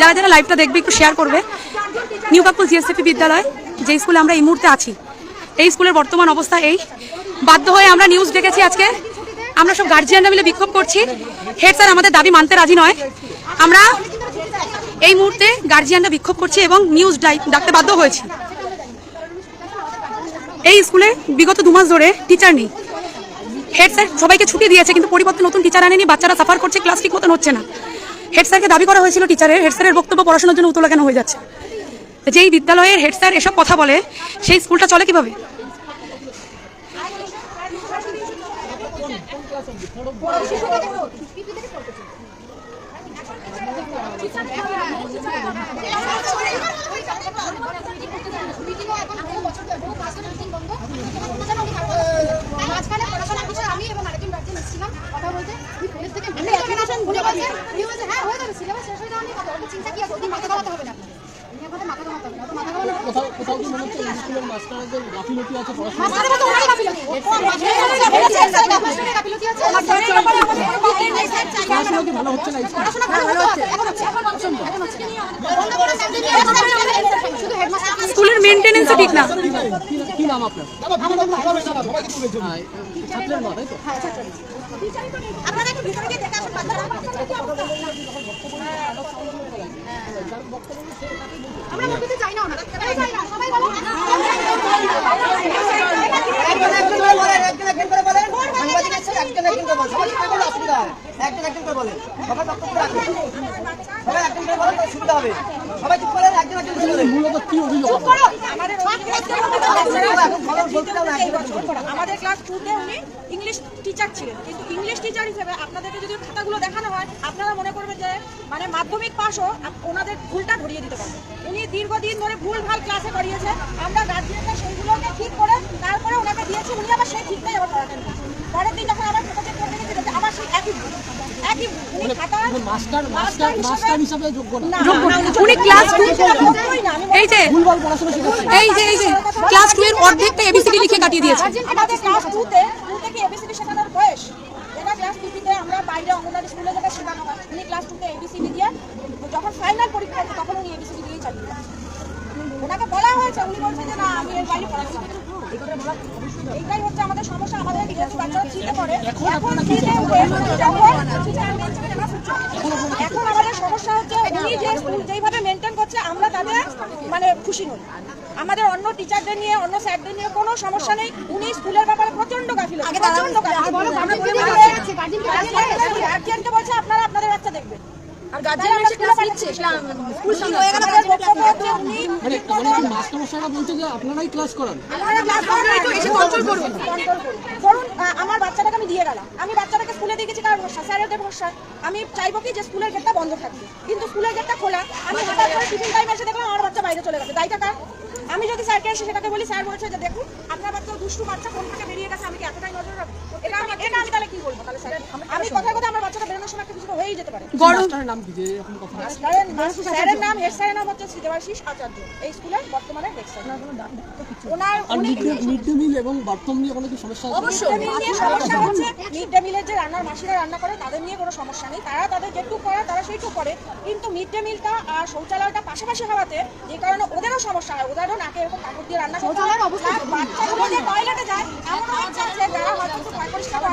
যারা যারা লাইভটা দেখবে, একটু শেয়ার করবে। নিউ কাকুল জিএসএপি বিদ্যালয়, যে স্কুলে আমরা এই মুহূর্তে আছি, এই স্কুলের বর্তমান অবস্থা এই। বাধ্য হয়ে আমরা নিউজ দেখেছি আজকে। আমরা সব গার্জিয়ানরা মিলে বিক্ষোভ করছি। হেড স্যার আমাদের দাবি মানতে রাজি নয়। আমরা এই মুহূর্তে গার্জিয়ানরা বিক্ষোভ করছি এবং নিউজ ডাকতে বাধ্য হয়েছি। এই স্কুলে বিগত দু মাস ধরে টিচার নেই। হেড স্যার সবাইকে ছুটি দিয়েছে, কিন্তু পরিবর্তে নতুন টিচার আনেনি। বাচ্চারা সাফার করছে ক্লাস ঠিক মতন হচ্ছে না। হেড স্যারকে দাবি করা হয়েছিল টিচারের। হেড স্যারের বক্তব্য পড়াশোনার জন্য উতলা কেন হয়ে যাচ্ছে? যেই বিদ্যালয়ের হেড স্যার এসব কথা বলে, সেই স্কুলটা চলে কীভাবে? আমি এবং আরেকজন গার্জেন কথা বলতে। থেকে হ্যাঁ হয়ে যাবে সিলেবাস শেষ হয়ে যাওয়ার কথা ওর চিন্তা কি আছে ওদিন মাথা ঘামাতে হবে না উনি এখন মাথা ঘামাতে হবে না তো মাথা ঘামানো কোথাও কোথাও কি মনে হচ্ছে এই স্কুলের মেনটেনেন্সও ঠিক না? কি কি নাম আপনার? ছাত্রের মা তাই তো আপনারা একটু ভিতরে গিয়ে দেখে আসুন বাচ্চারা আমরা করে। আমাদের ক্লাস টুতে উনি ইংলিশ টিচার ছিলেন কিন্তু ইংলিশ টিচার হিসেবে আপনাদেরকে যদি খাতাগুলো দেখানো হয় আপনারা মনে করবেন যে মানে মাধ্যমিক পাশও ওনাদের ভুলটা ধরিয়ে দিতে পারবে। উনি দীর্ঘদিন ধরে ভুল ভালো ক্লাসে করিয়েছে। আমরা গার্জিয়ানরা সেইগুলোকে ঠিক করে তারপরে ওনাকে দিয়েছি উনি আবার সেই ঠিকটাই আবার করাতেন পরের দিন যখন আবার চেক করতে গেছে আবার সেই একই ভুল। একই উনি খাতা মানে মাস্টার মাস্টার মাস্টার হিসাবে যোগ্য না। না, যোগ্য না। না, উনি ক্লাস টু যোগ্যই না, আমি এই যে ভুলভাল পড়াশোনা শেখাচ্ছে এই যে এই যে ক্লাস টু এর অর্ধেকটা এবিসিডি লিখে কাটিয়ে দিয়েছে। আমাদের ক্লাস টুতে টু থেকে এবিসিডি শেখানোর বয়স। ক্লাস আমরা বাইরে অঙ্গনওয়াড়ি স্কুলে যেটা শেখানো হয় উনি ক্লাস টুতে এবিসিডি দিয়ে যখন ফাইনাল পরীক্ষা হচ্ছে তখন উনি এবিসিডি দিয়েই চালিয়ে ওনাকে বলা হয়েছে উনি বলছেন যে না আমি এর বাইরে এইটাই হচ্ছে আমাদের সমস্যা আমাদের যেহেতু বাচ্চারা থ্রিতে পড়ে এখন থ্রিতে এখন আমাদের সমস্যা হচ্ছে উনি যে স্কুল যেইভাবে মেনটেন করছে আমরা তাদের মানে খুশি নই। আমাদের অন্য টিচারদের নিয়ে অন্য স্যারদের নিয়ে কোনো সমস্যা নেই। উনি স্কুলের ব্যাপারে প্রচণ্ড গাফিল। প্রচণ্ড গার্জিয়ানকে বলছে আপনারা আপনাদের বাচ্চা দেখবেন। আর গার্জিয়ান ক্লাস নিচ্ছে স্কুল সামনে হয়ে গেল বক্তব্য হচ্ছে উনি মানে মানে মাস্টার মশাইরা বলছে যে আপনারাই ক্লাস করান। আপনারা ক্লাস করেন একটু এসে কন্ট্রোল করুন। ধরুন আমার বাচ্চাটাকে আমি দিয়ে গেলাম। আমি বাচ্চাটাকে স্কুলে দিয়ে গেছি কার ভরসা স্যারেদের ভরসা আমি চাইব কি যে স্কুলের গেটটা বন্ধ থাকবে। কিন্তু স্কুলের গেটটা খোলা। আমি হঠাৎ করে টিফিন টাইম এসে দেখলাম আমার বাচ্চা বাইরে চলে গেছে। কার? আমি যদি স্যারকে এসে সেটাকে বলি, স্যার বলছে যে দেখুন, আপনার বাচ্চা দুষ্টু বাচ্চা কোন থেকে বেরিয়ে গেছে, আমি কি এতটাই নজর রাখব? এটা আমি তাহলে কি বলব? তাহলে স্যার আমি কথায় কথা আমার বাচ্চাটা বেরোনোর সময় একটা কিছু হয়েই যেতে পারে। মাস্টারের নাম কি? যে এরকম কথা স্যারের স্যারের নাম হেড স্যারের নাম হচ্ছে শ্রীদেবাশিস আচার্য। এই স্কুলের বর্তমানে হেড স্যার ওনার মিড ডে মিল এবং বাথরুম নিয়ে কোনো কি সমস্যা আছে? মিড ডে মিল নিয়ে সমস্যা হচ্ছে মিড ডে মিলের যে রান্নার মাসিরা রান্না করে তাদের নিয়ে কোনো সমস্যা নেই। তারা তাদের যেটুকু করে তারা সেইটুকু করে। কিন্তু মিড ডে মিলটা আর শৌচালয়টা পাশাপাশি হওয়াতে যে কারণে ওদেরও সমস্যা হয়। ওদেরও নাকে এরকম কাপড় দিয়ে রান্না করতে হয়। বাচ্চাগুলো যে টয়লেটে যায় এমন বাচ্চা আছে যারা হয়তো একটু পরিষ্কার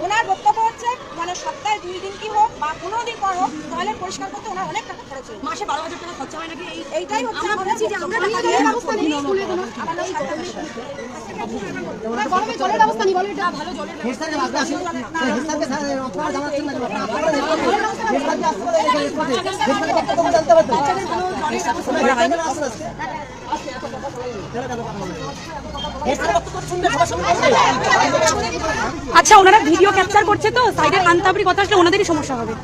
ওনার বক্তব্য হচ্ছে মানে সপ্তাহে দুই দিন কি হোক বা পনেরো দিন পর হোক টয়লেট পরিষ্কার করতে ওনার অনেক টাকা খরচ হয় মাসে বারো হাজার টাকা খরচা হয় নাকি এইটাই হচ্ছে আমরা বলছি যে আমরা টাকা দিয়ে ব্যবস্থা নিই। স্কুলে কোনো গরমে জলের ব্যবস্থা নেই বলো এটা ভালো জলের কেন? হেডস্যারকে আচ্ছা ওনারা ভিডিও ক্যাপচার করছে তো সাইডে কান্তাবরি কথা আসলে ওনাদেরই সমস্যা হবে।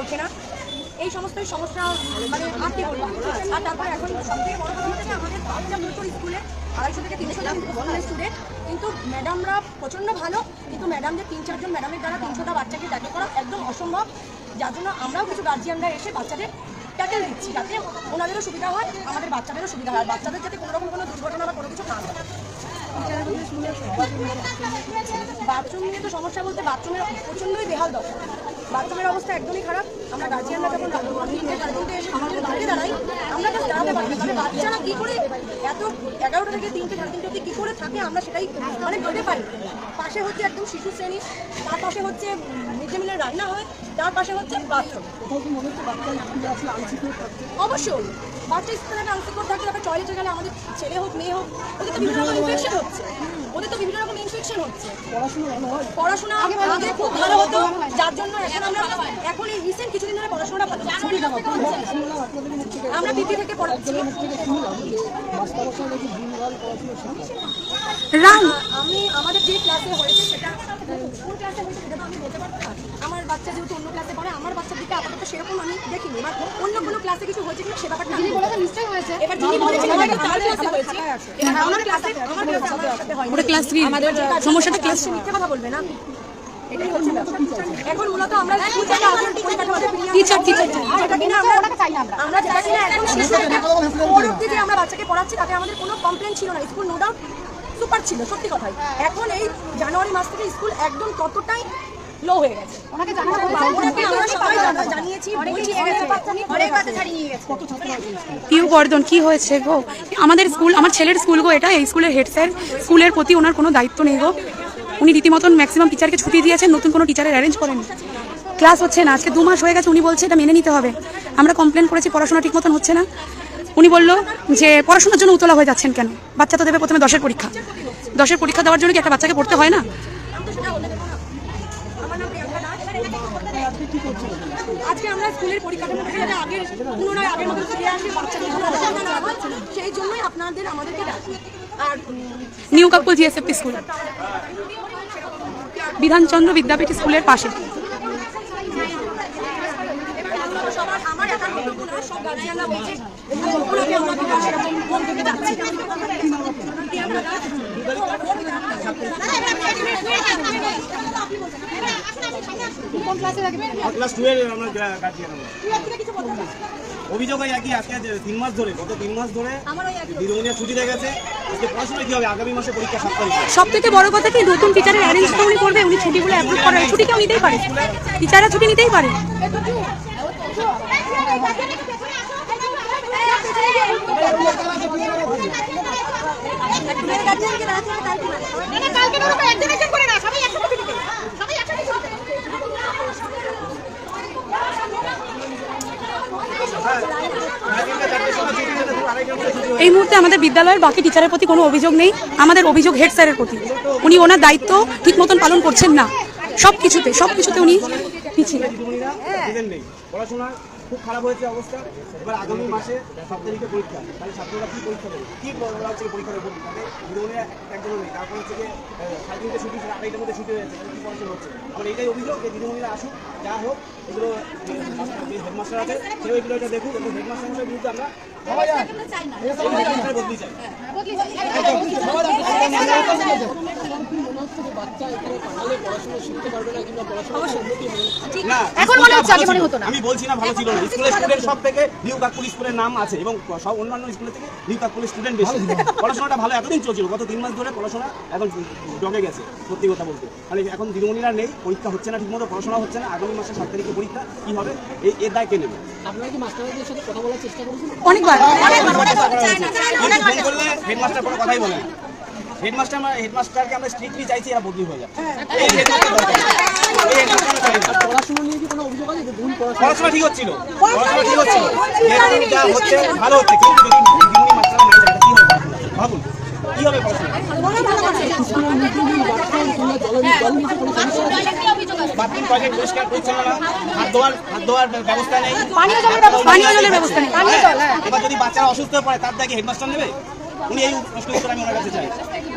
ওঠে না এই সমস্ত সমস্যা মানে আর কি আর তারপর এখন সবথেকে বড় কথা হচ্ছে আমাদের মূলত স্কুলে আড়াইশো থেকে তিনশো স্টুডেন্ট কিন্তু ম্যাডামরা প্রচণ্ড ভালো, কিন্তু ম্যাডামদের তিন চারজন ম্যাডামের দ্বারা তিনশোটা বাচ্চাকে ট্যাকেল করা একদম অসম্ভব। যার জন্য আমরাও কিছু গার্জিয়ানরা এসে বাচ্চাদের ট্যাকেল দিচ্ছি, যাতে ওনাদেরও সুবিধা হয়, আমাদের বাচ্চাদেরও সুবিধা হয় বাচ্চাদের যাতে কোনো রকম কোনো দুর্ঘটনা বা কোনো কিছু না হয় বাথরুম নিয়ে তো সমস্যা বলতে বাথরুমের প্রচণ্ডই বেহাল দশা। বাথরুমের অবস্থা একদমই খারাপ। আমরা গার্জিয়ানরা যখন তিনটে সাড়ে তিনটে এসে আমাদের বাইরে দাঁড়াই। আমরা জাস্ট দাঁড়াতে পারি না। তবে বাচ্চারা কী করে এত এগারোটা থেকে তিনটে সাড়ে তিনটে অব্দি কী করে থাকে আমরা সেটাই মানে ভেবে না। পাশে হচ্ছে একদম শিশু শ্রেণি তার পাশে হচ্ছে মিড ডে মিলের রান্না হয় তার পাশে হচ্ছে বাথরুম অবশ্যই। বাচ্চা স্কুলে একটা আনসিকিউর থাকলে তারপর টয়লেটে গেলে আমাদের ছেলে হোক মেয়ে হোক ওদের তো বিভিন্ন রকম ইনফেকশন হচ্ছে। ওদের তো বিভিন্ন রকম ইনফেকশন হচ্ছে। পড়াশোনা আগে খুব ভালো হতো যার জন্য এখন আমরা এখন এই রিসেন্ট কিছুদিন ধরে পড়াশোনাটা ভালো আমরা পিপি থেকে পড়াচ্ছি আমি আমাদের যে ক্লাসে হয়েছে সেটা কোন ক্লাসে হয়েছে সেটা আমি বলতে পারব না। আমার বাচ্চা যেহেতু অন্য ক্লাসে পড়ে আমার বাচ্চার দিকে আপাতত সেরকম আমি দেখিনি। এবার অন্য কোনো ক্লাসে কিছু হয়েছে কিনা সে ব্যাপারটা যিনি বলেছেন নিশ্চয়ই হয়েছে। এবার যিনি বলেছেন আমার আমার ক্লাসে হয়েছে। আমার ক্লাসে আমার ক্লাসে আমার সাথে হয় ওটা সমস্যাটা ক্লাস সে মিথ্যে কথা বলবে না। এখন মূলত আমরা টিচার টিচার যেটা কিনা আমরা ওটাকে চাই না আমরা এখন অব্দি যে বাচ্চাকে পড়াচ্ছি তাতে আমাদের কোনো কমপ্লেন ছিল না। স্কুল নো ডাউট সুপার ছিল সত্যি কথাই। এখন এই জানুয়ারি মাস থেকে স্কুল একদম ততটাই লো হয়ে গেছে। ওনাকে জানিয়েছি পিউ বর্ধন কি হয়েছে গো? আমাদের স্কুল আমার ছেলের স্কুল গো এটা এই স্কুলের হেড স্যার স্কুলের প্রতি ওনার কোনো দায়িত্ব নেই গো। উনি রীতিমতন ম্যাক্সিমাম টিচারকে ছুটি দিয়েছেন, নতুন কোনো টিচারের অ্যারেঞ্জ করেন ক্লাস হচ্ছে না, আজকে দু মাস হয়ে গেছে, উনি বলছে এটা মেনে নিতে হবে। আমরা কমপ্লেন করেছি, পড়াশোনা ঠিক মতন হচ্ছে না। উনি বলল যে পড়াশোনার জন্য উতলা হয়ে যাচ্ছেন কেন? বাচ্চা তো দেবে প্রথমে দশের পরীক্ষা। দশের পরীক্ষা দেওয়ার জন্য কি একটা বাচ্চাকে পড়তে হয় না? সেই জন্যই আপনাদের, আমাদেরকে নিউ কাকুল জিএসএফপি স্কুল। বিধানচন্দ্র বিদ্যাপীঠ স্কুলের পাশে। সব অভিযোগ একই, আজকে তিন মাস ধরে, গত তিন মাস ধরে দিদিমণিয়া ছুটি হয়ে গেছে। আজকে পড়াশোনা হবে? আগামী মাসে পরীক্ষা সব থেকে বড় কথা কি, নতুন টিচারের অ্যারেঞ্জ তো উনি করবে, উনি ছুটিগুলো অ্যাপ্রুভ করেন ছুটি কেউ নিতেই পারে। টিচাররা ছুটি নিতেই পারে গার্জিয়ানকে দাঁড়াতে হবে তাই কি মানে? কালকে তো একজন একজন করে না সবাই একসাথে ছুটি দেবে সবাই একসাথে ছুটি দেবে সারাদিনটা চারটের সময় ছুটি দিলে দুপুর আড়াইটার মধ্যে ছুটি এই মুহূর্তে আমাদের বিদ্যালয়ের বাকি টিচারের প্রতি কোনো অভিযোগ নেই, আমাদের অভিযোগ হেড স্যারের প্রতি। উনি ওনার দায়িত্ব ঠিক মতন পালন করছেন না। সব কিছুতে সব কিছুতে উনি পিছিয়ে। খুব খারাপ হয়েছে অবস্থা। এবার আগামী মাসে সাত তারিখে পরীক্ষা। তাহলে ছাত্ররা কি পরীক্ষা দেবে? কি বলা হচ্ছে পরীক্ষা দেবে তাহলে দিদিমণিরা একজনও নেই। তারপর হচ্ছে যে সাড়ে তিনটে ছুটি আড়াইটার মধ্যে ছুটি হয়েছে কি পড়াশোনা হচ্ছে? আমার এইটাই অভিযোগ যে দিদিমণিরা আসুক যা হোক এগুলো হেডমাস্টার আছে সেও এগুলো এটা দেখুক এবং হেডমাস্টার বিরুদ্ধে আমরা বদলি চাই। এখন মনে হচ্ছে আগে মনে হতো না। আমি বলছি না ভালো ছিল না। স্কুলের স্টুডেন্ট সব থেকে নিউ কাকপুর স্কুলের নাম আছে এবং সব অন্যান্য স্কুলের থেকে নিউ কাকপুর স্টুডেন্ট বেশি। পড়াশোনাটা ভালো এতদিন চলছিল। গত তিন মাস ধরে পড়াশোনা এখন জমে গেছে সত্যি কথা বলতে। মানে এখন দিদিমণিরা নেই পরীক্ষা হচ্ছে না ঠিকমতো পড়াশোনা হচ্ছে না। আগামী মাসে সাত তারিখে পরীক্ষা কি হবে? এই এর দায় কে নেবে? আপনারা কি মাস্টারদের সাথে কথা বলার চেষ্টা করেছেন? অনেকবার কিন্তু ফোন হেডমাস্টার কোনো কথাই বলে না। হেডমাস্টার হেডমাস্টারকে আমরা স্ট্রিক্টলি চাইছি এরা বদলি হয়ে। পড়াশোনা নিয়ে কি কোনো অভিযোগ আছে ভুল পড়াশোনা পড়াশোনা ঠিক হচ্ছিল। পড়াশোনা ঠিক হচ্ছিল। যেহেতু যা হচ্ছে ভালো হচ্ছে। কিন্তু যদি দিদিমণি মাস্টার নাই যায় কি হবে? ভাবুন কি হবে বাথরুম টয়লেট পরিষ্কার পরিচ্ছন্ন না। হাত ধোয়ার হাত ধোয়ার ব্যবস্থা নেই। পানীয় জলের ব্যবস্থা পানীয় জলের ব্যবস্থা নেই হ্যাঁ, এবার যদি বাচ্চারা অসুস্থ হয়ে পড়ে তার দায় হেডমাস্টার নেবে? উনি এই প্রশ্ন উত্তর আমি ওনার কাছে চাই।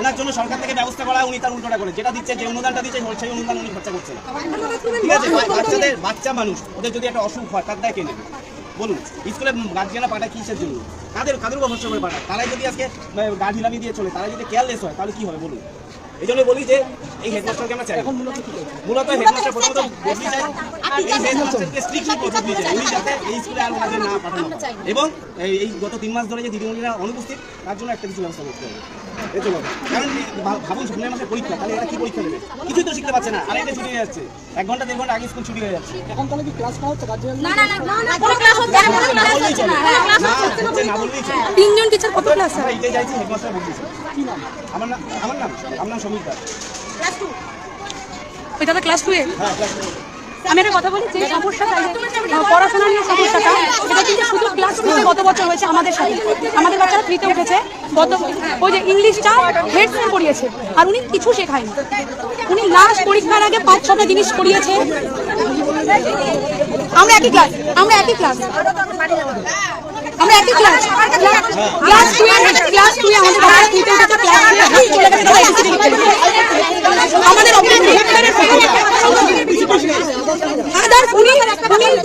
ওনার জন্য সরকার থেকে ব্যবস্থা করা, উনি তার উল্টোটা করে। যেটা দিচ্ছে যে অনুদানটা দিচ্ছে, সেই অনুদান উনি খরচা করছেন। ঠিক আছে বাচ্চাদের, বাচ্চা মানুষ, ওদের যদি একটা অসুখ হয়, তার দায় বলুন, স্কুলে গার্জিয়ানরা পাঠায় কিসের জন্য? কাদের কাদের উপর করে পাঠায়? তারাই যদি আজকে গাড়ি নামিয়ে দিয়ে চলে তারা যদি কেয়ারলেস হয়, তাহলে কি হবে? বলুন। এই জন্য বলি যে এই হেডমাস্টারকে আমরা চাই। মূলত হেডমাস্টার প্রথমত বদলি চাই এই হেডমাস্টারকে স্ট্রিক্টলি বদলি চাই উনি যাতে এই স্কুলে আর ওনাদের না পাঠানো এবং এই এই গত তিন মাস ধরে যে দিদিমণিরা অনুপস্থিত তার জন্য একটা কিছু ব্যবস্থা করতে হবে। জন্য কারণ ভাবুন সামনের মাসে পরীক্ষা তাহলে এটা কি পরীক্ষা দেবে? কিছুই তো শিখতে পারছে না। আরেকটা ছুটি হয়ে যাচ্ছে। এক ঘণ্টা দেড় ঘণ্টা আগে স্কুল ছুটি হয়ে যাচ্ছে। এখন তাহলে কি ক্লাস করা হচ্ছে? না না না না কোনো ক্লাস হচ্ছে না কোনো না। ক্লাস হচ্ছে না না হচ্ছে না। বললেই তিনজন টিচার কত ক্লাস আমরা এটাই চাইছি হেডমাস্টার বদলিয়েছে আমার নাম? আমার নাম আমার নাম? সমীর দাস ক্লাস টু ওই দাদা ক্লাস টুয়ে হ্যাঁ ক্লাস টু। আমি একটা কথা বলি যে সমস্যাটা পড়াশোনা নিয়ে সমস্যাটা এটা কিন্তু শুধু ক্লাস টুতে গত বছর হয়েছে আমাদের সাথে। আমাদের বাচ্চারা থ্রিতে উঠেছে গত ওই যে ইংলিশটা হেড স্যার পড়িয়েছে আর উনি কিছু শেখায়নি। উনি লাস্ট পরীক্ষার আগে পাঁচ ছটা জিনিস পড়িয়েছে আমরা একই ক্লাস আমরা একই ক্লাস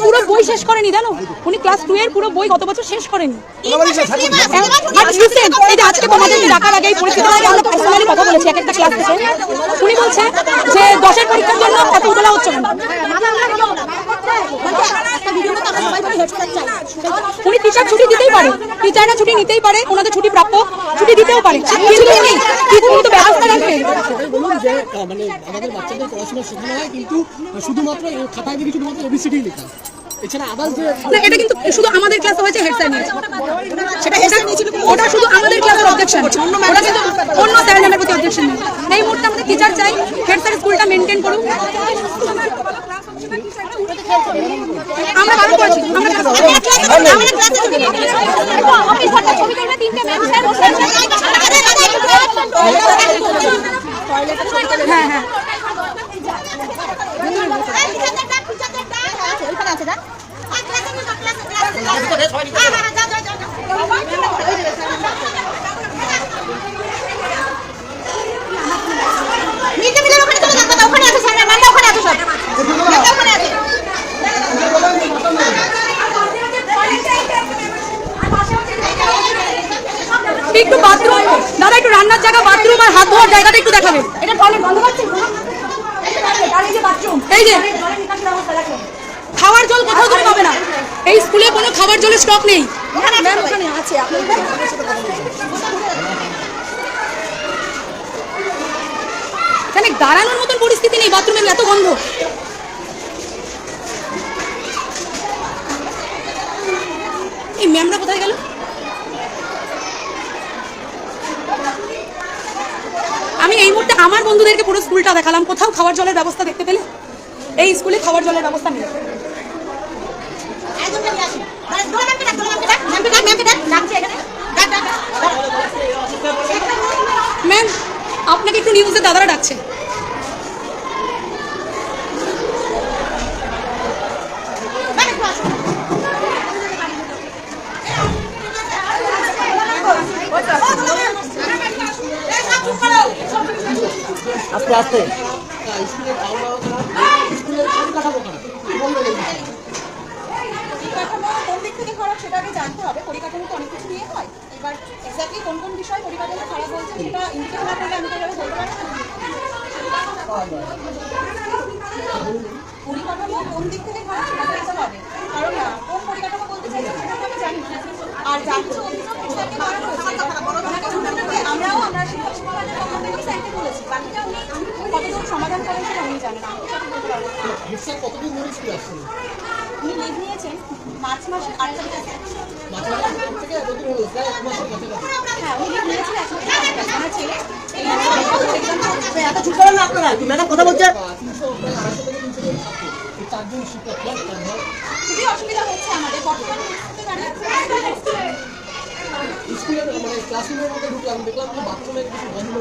পুরো বই শেষ করেনি জানো উনি ক্লাস টু পুরো বই গত বছর শেষ করেনি আজকে তোমাদের ডাকার আগে এই আমরা পার্সোনালি কথা বলেছি এক একটা ক্লাস থেকে উনি বলছে যে দশের পরীক্ষার জন্য কত তোলা হচ্ছে না উনি টিচার ছুটি দিতেই পারে। টিচাররা ছুটি নিতেই পারে ওনাদের ছুটি প্রাপ্য। ছুটি দিতেও পারে। কিন্তু উনি কিন্তু উনি তো ব্যবস্থা রাখবে। বলুন যে মানে আমাদের বাচ্চাদের পড়াশোনা শেখানো হয় কিন্তু শুধুমাত্র খাতায় দেখি শুধুমাত্র এবিসিডি লেখা। এটা কিন্তু শুধু আমাদের ক্লাসে হয়েছে হেড স্যার নিয়েছে। সেটা এটা ওটা শুধু আমাদের ক্লাসের অবজেকশন ওটা কিন্তু অন্য স্যার ম্যামের প্রতি অবজেকশন নেই এই মুহূর্তে আমাদের টিচার চাই হেড স্যার স্কুলটা মেনটেন করুক। আমরা বারণ করেছি আমরা হ্যাঁ হ্যাঁ। মিড ডে মিলের ওখানে চলে যান দাদা ওখানে আছে স্যার ম্যামরা ওখানে আছে সব ম্যামরা ওখানে আছে একটু বাথরুম দাদা একটু রান্নার আর হাত ধোয়ার জায়গাটা একটু দেখাবে। এটা টয়লেট বন্ধ করছেন এই যে খাওয়ার জল কোথাও ধরে পাবে না। এই স্কুলে কোনো খাবার জলের স্টক নেই। ম্যাম আছে এখানে দাঁড়ানোর মতন পরিস্থিতি নেই বাথরুমের এত গন্ধ এই ম্যামরা কোথায় গেল আমি এই মুহূর্তে আমার বন্ধুদেরকে পুরো স্কুলটা দেখালাম। কোথাও খাওয়ার জলের ব্যবস্থা দেখতে পেলে? এই স্কুলে খাওয়ার জলের ব্যবস্থা নেই। ম্যাম আপনাকে একটু নিউজে দাদারা ডাকছে ম্যাম একটু আসুন আস্তে আস্তে স্কুলের খাওয়া দাওয়া করা স্কুলের পরিকাঠামো খারাপ কি বলবেন এই বিষয়ে? পরিকাঠামো কোন দিক থেকে খারাপ সেটা আগে জানতে হবে পরিকাঠামো তো অনেক কিছু নিয়ে হয় এবার এক্স্যাক্টলি কোন কোন বিষয় পরিকাঠামো খারাপ বলছে সেটা ইন্ডিকেট না করলে আমি তো এভাবে বলতে পারব না পরিকাঠামো কোন দিক থেকে খারাপ সেটা জানতে হবে কারণ কোন পরিকাঠামো বলতে চাইছে সেটা আমি জানি আর যা কিছু অভিযোগ exactly করা হয়েছে, হবে। আমরা শিক্ষক শিক্ষকদের পক্ষ থেকে স্যারকে বলেছি। বাকিটা উনি কতদূর সমাধান করেন সেটা উনি জানেন। আমি সেটা কতদিন ধরে স্কুলে আসছেন উনি লিভ নিয়েছেন মার্চ মাসের আট তারিখে। হ্যাঁ আপনারা কথা বলছে তিনশো প্রায় আড়াইশো থেকে তিনশো জন ছাত্র এই চারজন শিক্ষক plus তার ঘর। খুবই অসুবিধা হচ্ছে আমাদের। বর্তমান মানে ক্লাসরুমের মধ্যে ঢুকলাম দেখলাম যে বাথরুমে কিছু গন্ধ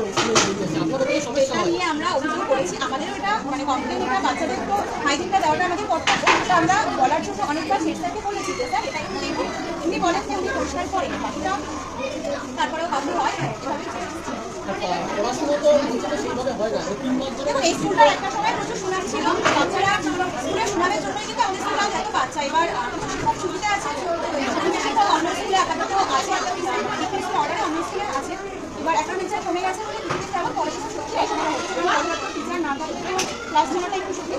আপনাদের কোনো সমস্যা হয়। নিয়ে আমরা অভিযোগ করেছি। আমাদেরও এটা মানে কমপ্লেন এটা বাচ্চাদের তো হাইজিনটা দেওয়াটা আমাদের কর্তব্য। এটা আমরা বলার জন্য অনেকবার হেড বলেছি যে স্যার এটা একটু দেখুন বলেন যে উনি পরিষ্কার করেন বাকিটা তারপরেও হয় পড়াশোনা তো সেইভাবে হয় না। তিন মাস এই স্কুলটার একটা সময় প্রচুর কিছু ছিল। বাচ্চারা স্কুলে শোনানোর জন্যই কিন্তু আমাদের স্কুলে এত বাচ্চা। এবার ছুটিতে আছে। অন্য স্কুলে আপাতত আছে এবার একটা কমে গেছে না থাকলে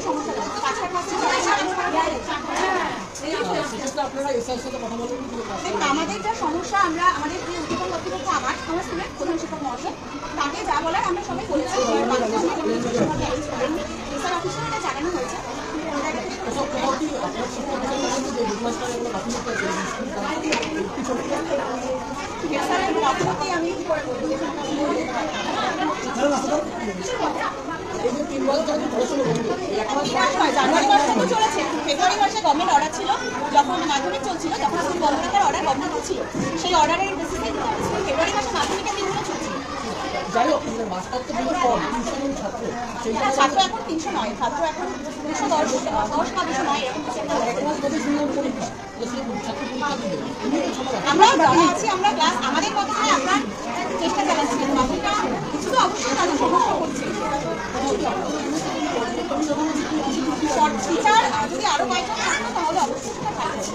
সমস্যা আমাদের যা সমস্যা আমরা আমাদের যে উদ্যোগন কর্তৃপক্ষ আমার আমার স্কুলের প্রধান শিক্ষক মহাশয় তাকে যা বলার আমরা সবাই বলেছি জানানো হয়েছে ফেব্রুয়ারি মাসে গভর্নমেন্ট অর্ডার ছিল যখন মাধ্যমিক চলছিল তখন স্কুল বন্ধ রাখার অর্ডার গভর্নমেন্ট ছিল সেই অর্ডারের ফেব্রুয়ারি মাসে মাধ্যমিকের চলছে যাই হোক মাস্টার তো দিনের পর তিনশো জন ছাত্র। হ্যাঁ, ছাত্র এখন তিনশো নয় ছাত্র এখন দুশো দশ দশ বা দুশো নয় এরকম। আমরা যারা আছি আমরা ক্লাস আমাদের কথা আমরা চেষ্টা চালাচ্ছি। বাকিটা কিছু তো অবশ্যই তাদের সমস্যা হচ্ছে টিচার যদি আরও কয়েকজন থাকতো তাহলে অবশ্যই সেটা থাকতো